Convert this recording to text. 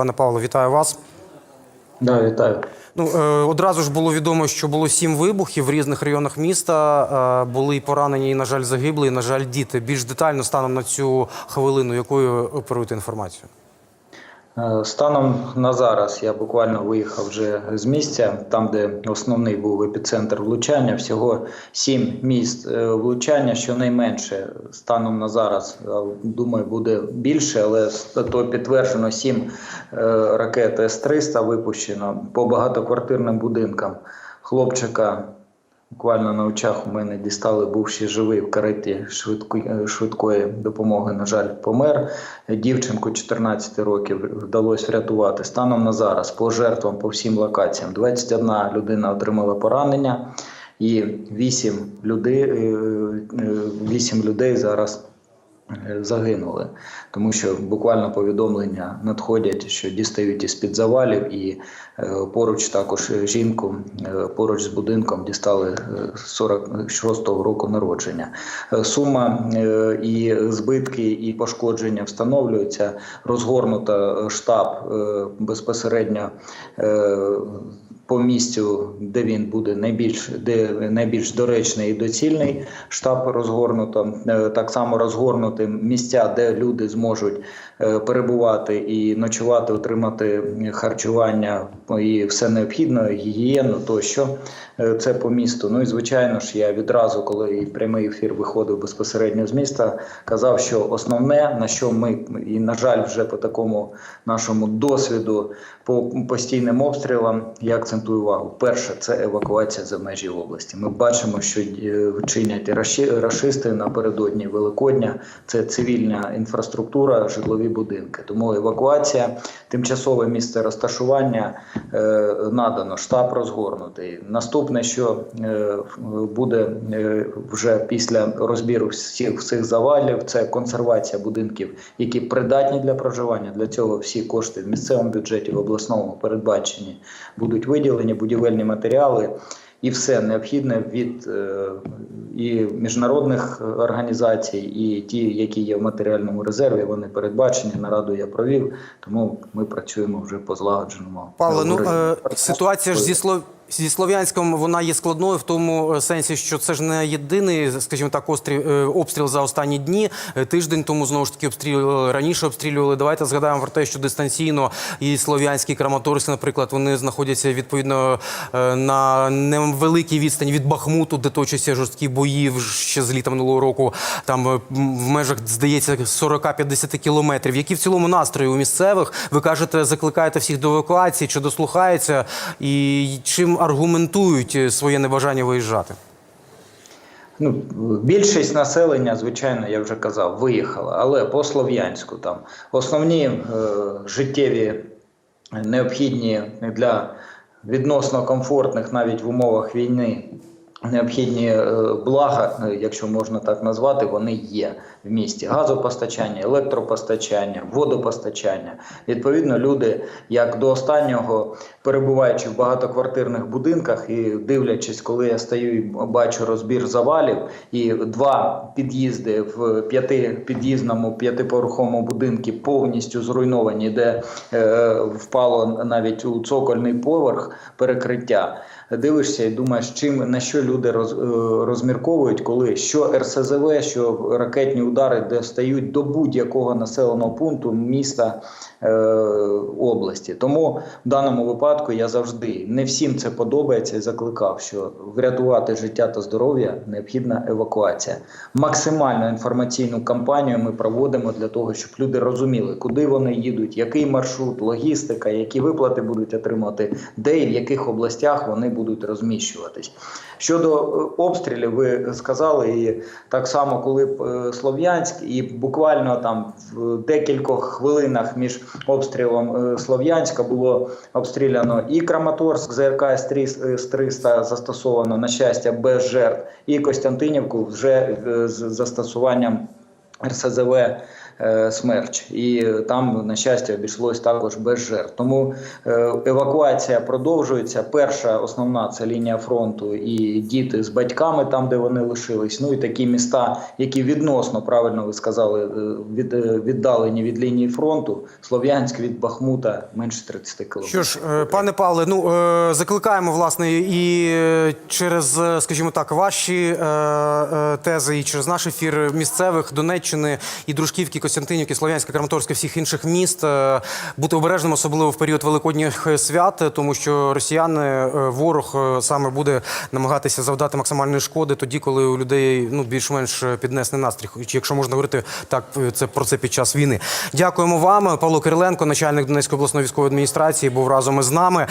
Пане Павло, вітаю вас. Да, вітаю. Ну е, одразу ж було відомо, що було сім вибухів в різних районах міста. Е, були і поранені, і, на жаль, загибли, і, на жаль, діти. Більш детально станом на цю хвилину, якою оперуєте інформацію? Е, Станом на зараз я буквально виїхав вже з місця, там, де основний був епіцентр влучання. Всього сім міст е, влучання, щонайменше станом на зараз. е, Думаю, буде більше, але то підтверджено сім ракет С-300 випущено по багатоквартирним будинкам. Хлопчика Буквально на очах у мене дістали, був ще живий в кареті швидкої, швидкої допомоги. На жаль, помер. Дівчинку 14 років вдалося врятувати. Станом на зараз по жертвам по всім локаціям 21 людина отримала поранення, і 8 людей, е, е, 8 людей зараз е, загинули, тому що буквально повідомлення надходять, що дістають із під завалів, і е, поруч також жінку е, поруч з будинком дістали е, 46-го року народження. Е, Сума е, і збитки, і пошкодження встановлюються. Розгорнута е, штаб е, безпосередньо. е, по місцю, де він буде найбільш де найбільш доречний і доцільний штаб розгорнуто. Е, Так само розгорнути місця, де люди зможуть е, перебувати і ночувати, отримати харчування і все необхідне, гігієну тощо. Е, Це по місту. Ну і звичайно ж, я відразу, коли і прямий ефір виходив безпосередньо з міста, казав, що основне на що ми і на жаль, вже по такому нашому досвіду по постійним обстрілам я акцентую увагу. Перше це евакуація за межі області. Ми бачимо, що е, чинять рашисти напередодні Великодня. Це цивільна інфраструктура, житлові будинки. Тому евакуація, тимчасове місце розташування е, надано, штаб розгорнутий. Наступне, що е, буде е, вже після розбіру всіх всіх завалів, це консервація будинків, які придатні для проживання. Для цього всі кошти в місцевому бюджеті, в обласному передбачені будуть виділені будівельні матеріали. І все необхідне від е, і міжнародних організацій, і ті, які є в матеріальному резерві, вони передбачені. Нараду я провів, тому ми працюємо вже по злагодженому. Павло, ну е, ситуація ж зі Слов... Зі Слов'янськом вона є складною в тому е, сенсі, що це ж не єдиний, скажімо так, острів, е, обстріл за останні дні. Е, Тиждень тому знову ж таки обстрілювали раніше. Обстрілювали. Давайте згадаємо про те, що дистанційно і Слов'янський і Краматорськ, наприклад, вони знаходяться відповідно на невеликій відстані від Бахмуту, де точаться жорсткі бої ще з літа минулого року. Там в межах здається 40-50 кілометрів. Які в цілому настрої у місцевих? Ви кажете, закликаєте всіх до евакуації, чи дослухаються, і чим аргументують е, своє небажання виїжджати? Ну, більшість населення, звичайно, я вже казав, виїхала, але по Слов'янську там основні е, життєві необхідні для відносно комфортних навіть в умовах війни. Необхідні е, блага, е, якщо можна так назвати, вони є в місті: газопостачання, електропостачання, водопостачання. Відповідно, люди, як до останнього, перебуваючи в багатоквартирних будинках і дивлячись, коли я стою і бачу розбір завалів, і два під'їзди в п'ятипід'їзному п'ятиповерховому будинку повністю зруйновані, де е, впало навіть у цокольний поверх перекриття. Дивишся і думаєш, чим на що люди роз, е, розмірковують, коли що РСЗВ, що ракетні удари достають до будь-якого населеного пункту міста е, області. Тому в даному випадку я завжди не всім це подобається і закликав, що врятувати життя та здоров'я необхідна евакуація. Максимальну інформаційну кампанію ми проводимо для того, щоб люди розуміли, куди вони їдуть, який маршрут, логістика, які виплати будуть отримати, де і в яких областях вони будуть розміщуватись. Щодо е, обстрілів, ви сказали, і так само, коли е, Слов'янськ, і буквально там в декількох хвилинах між обстрілом е, Слов'янська було обстріляно і Краматорськ, ЗРК С-300 застосовано на щастя без жертв, і Костянтинівку вже з застосуванням РСЗВ смерч, і там, на щастя, обійшлось також без жертв. Тому е, евакуація продовжується. Перша основна це лінія фронту і діти з батьками, там де вони лишились. Ну і такі міста, які відносно правильно ви сказали, е, від, е, віддалені від лінії фронту. Слов'янськ від Бахмута менше 30 кілометрів. Що ж, е, пане Павле, ну е, закликаємо власне і е, через, е, скажімо так, ваші е, е, тези, і через наш ефір місцевих Донеччини і Дружківки, Костянтинівки, Слов'янська, Краматорська, всіх інших міст е, бути обережним, особливо в період великодніх свят, тому що росіяни, е, ворог е, саме буде намагатися завдати максимальної шкоди тоді, коли у людей ну більш-менш піднесений настрій. Якщо можна говорити так, це про це під час війни. Дякуємо вам, Павло Кириленко, начальник Донецької обласної військової адміністрації, був разом із нами.